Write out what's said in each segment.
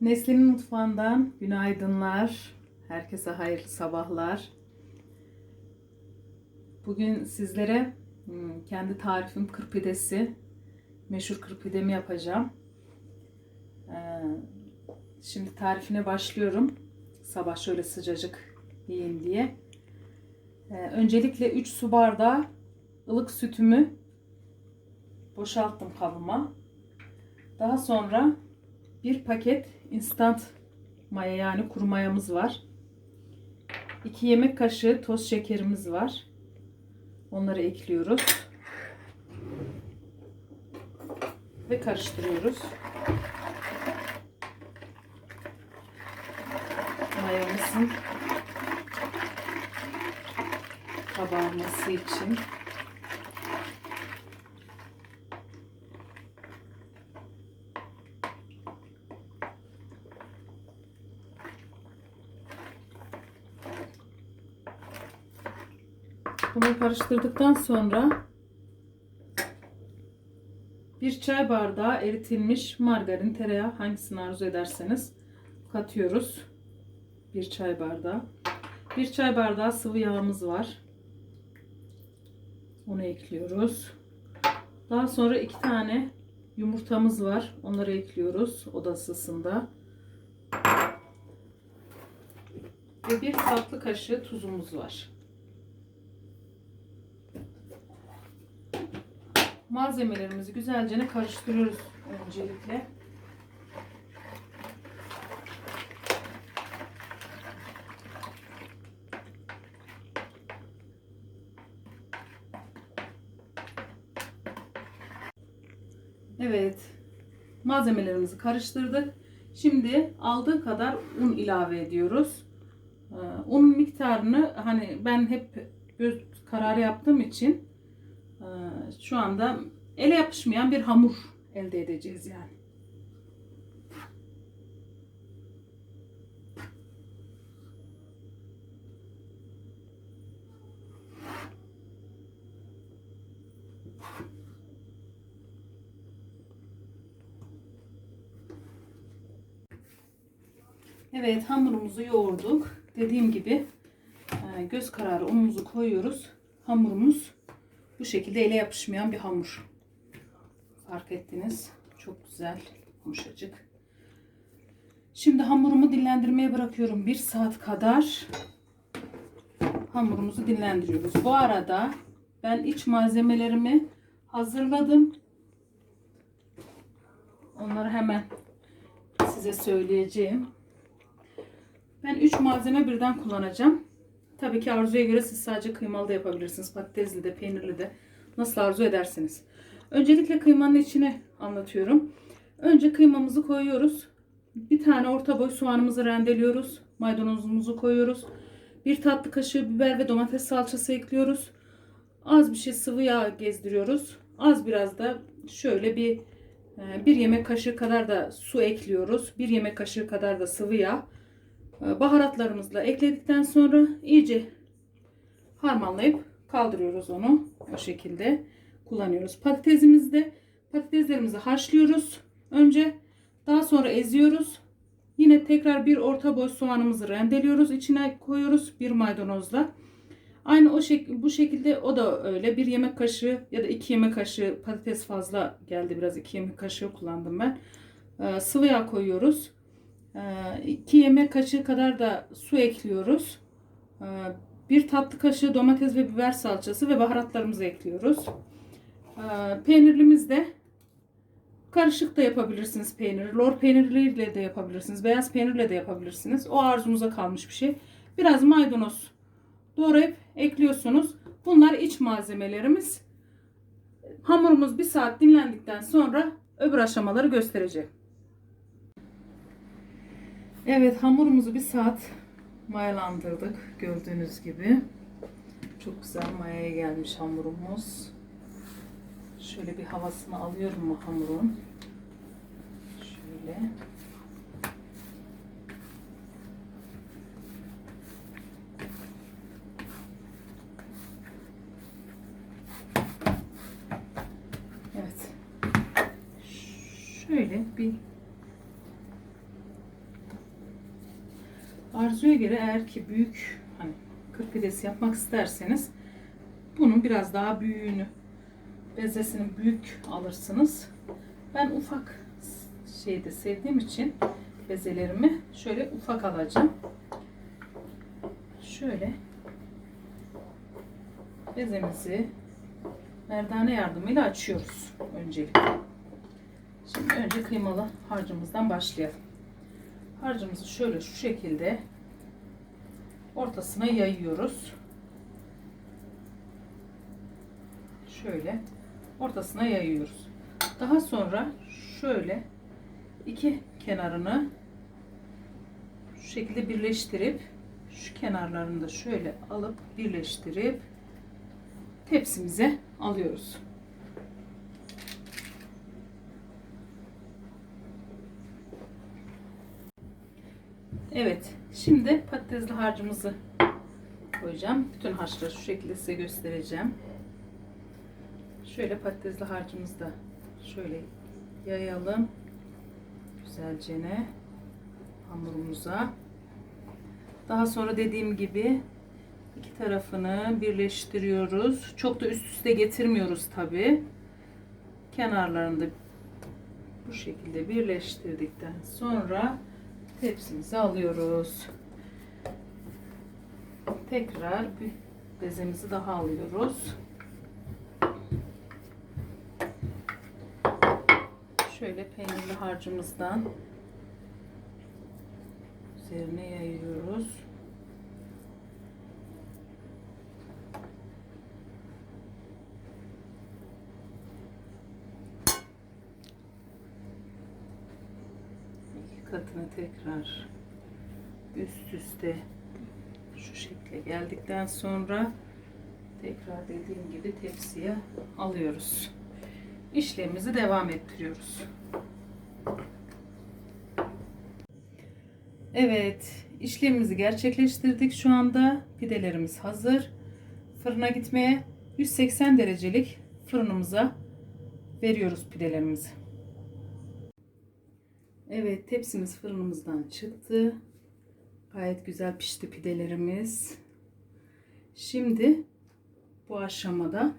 Nesli'nin mutfağından günaydınlar. Herkese hayırlı sabahlar. Bugün sizlere hmm, kendi tarifim kırpidesi, meşhur kırpidemi yapacağım. Ee, Şimdi tarifine başlıyorum. Sabah şöyle sıcacık yiyin diye. Ee, Öncelikle 3 su bardağı ılık sütümü boşalttım kabıma. Daha sonra bir paket instant maya yani kuru mayamız var. 2 yemek kaşığı toz şekerimiz var. Onları ekliyoruz. Ve karıştırıyoruz. Mayamızın kabarması için. Bunu karıştırdıktan sonra bir çay bardağı eritilmiş margarin, tereyağı hangisini arzu ederseniz katıyoruz. Bir çay bardağı. Bir çay bardağı sıvı yağımız var. Onu ekliyoruz. Daha sonra iki tane yumurtamız var. Onları ekliyoruz oda ısısında. Ve bir tatlı kaşığı tuzumuz var. Malzemelerimizi güzelce karıştırıyoruz öncelikle. Evet. Malzemelerimizi karıştırdık. Şimdi aldığı kadar un ilave ediyoruz. Ee, Unun miktarını hani ben hep göz kararı yaptığım için şu anda ele yapışmayan bir hamur elde edeceğiz yani. Evet hamurumuzu yoğurduk. Dediğim gibi e, göz kararı unumuzu koyuyoruz. Hamurumuz bu şekilde ele yapışmayan bir hamur. Fark ettiniz. Çok güzel, yumuşacık. Şimdi hamurumu dinlendirmeye bırakıyorum. Bir saat kadar hamurumuzu dinlendiriyoruz. Bu arada ben iç malzemelerimi hazırladım. Onları hemen size söyleyeceğim. Ben 3 malzeme birden kullanacağım. Tabii ki arzuya göre siz sadece kıymalı da yapabilirsiniz. Patatesli de, peynirli de. Nasıl arzu ederseniz. Öncelikle kıymanın içine anlatıyorum. Önce kıymamızı koyuyoruz. Bir tane orta boy soğanımızı rendeliyoruz. Maydanozumuzu koyuyoruz. Bir tatlı kaşığı biber ve domates salçası ekliyoruz. Az bir şey sıvı yağ gezdiriyoruz. Az biraz da şöyle bir e, bir yemek kaşığı kadar da su ekliyoruz. Bir yemek kaşığı kadar da sıvı yağ. E, baharatlarımızla ekledikten sonra iyice harmanlayıp kaldırıyoruz onu. O şekilde kullanıyoruz. Patatesimizi patateslerimizi haşlıyoruz. Önce daha sonra eziyoruz. Yine tekrar bir orta boy soğanımızı rendeliyoruz. İçine koyuyoruz bir maydanozla. Aynı o şek bu şekilde o da öyle. Bir yemek kaşığı ya da iki yemek kaşığı patates fazla geldi biraz. iki yemek kaşığı kullandım ben. Ee, sıvı yağ koyuyoruz. 2 yemek kaşığı kadar da su ekliyoruz. Ee, bir tatlı kaşığı domates ve biber salçası ve baharatlarımızı ekliyoruz. Ee, peynirlimiz de karışık da yapabilirsiniz peynir. Lor peynirliyle de yapabilirsiniz. Beyaz peynirle de yapabilirsiniz. O arzunuza kalmış bir şey. Biraz maydanoz doğrayıp ekliyorsunuz. Bunlar iç malzemelerimiz. Hamurumuz bir saat dinlendikten sonra öbür aşamaları göstereceğim. Evet hamurumuzu bir saat mayalandırdık gördüğünüz gibi. Çok güzel mayaya gelmiş hamurumuz. Şöyle bir havasını alıyorum mu hamurun. Şöyle. Evet. Şöyle bir Arzuya göre eğer ki büyük hani 40 pidesi yapmak isterseniz bunun biraz daha büyüğünü bezesini büyük alırsınız. Ben ufak şeyde sevdiğim için bezelerimi şöyle ufak alacağım. Şöyle bezemizi merdane yardımıyla açıyoruz öncelikle. Şimdi önce kıymalı harcımızdan başlayalım. Harcımızı şöyle şu şekilde ortasına yayıyoruz. Şöyle ortasına yayıyoruz. Daha sonra şöyle iki kenarını şu şekilde birleştirip şu kenarlarını da şöyle alıp birleştirip tepsimize alıyoruz. Evet, şimdi patatesli harcımızı koyacağım. Bütün harçları şu şekilde size göstereceğim. Şöyle patatesli harcımızı da şöyle yayalım. Güzelce ne hamurumuza. Daha sonra dediğim gibi iki tarafını birleştiriyoruz. Çok da üst üste getirmiyoruz tabi. Kenarlarını da bu şekilde birleştirdikten sonra tepsimize alıyoruz. Tekrar bir bezemizi daha alıyoruz. Şöyle peynirli harcımızdan üzerine yayıyoruz. İki katını tekrar üst üste şu şekilde geldikten sonra tekrar dediğim gibi tepsiye alıyoruz. İşlemimizi devam ettiriyoruz. Evet, işlemimizi gerçekleştirdik. Şu anda pidelerimiz hazır. Fırına gitmeye 180 derecelik fırınımıza veriyoruz pidelerimizi. Evet, tepsimiz fırınımızdan çıktı. Gayet güzel pişti pidelerimiz. Şimdi bu aşamada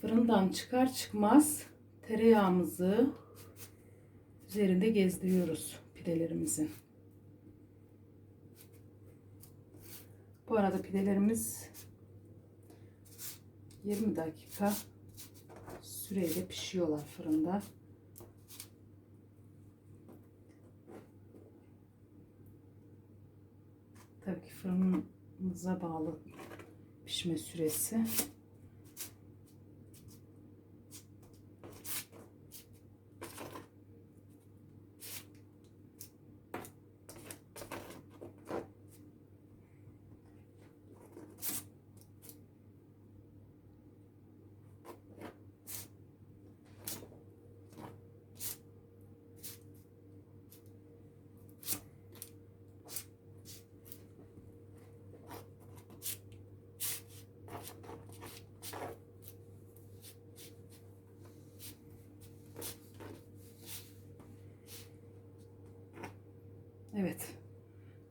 fırından çıkar çıkmaz tereyağımızı üzerinde gezdiriyoruz pidelerimizin. Bu arada pidelerimiz 20 dakika süreyle pişiyorlar fırında. Tabii ki fırınımıza bağlı pişme süresi. Evet.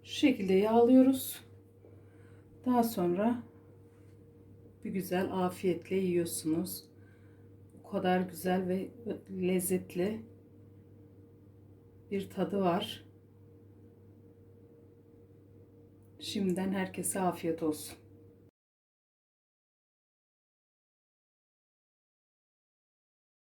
Şu şekilde yağlıyoruz. Daha sonra bir güzel afiyetle yiyorsunuz. O kadar güzel ve lezzetli bir tadı var. Şimdiden herkese afiyet olsun.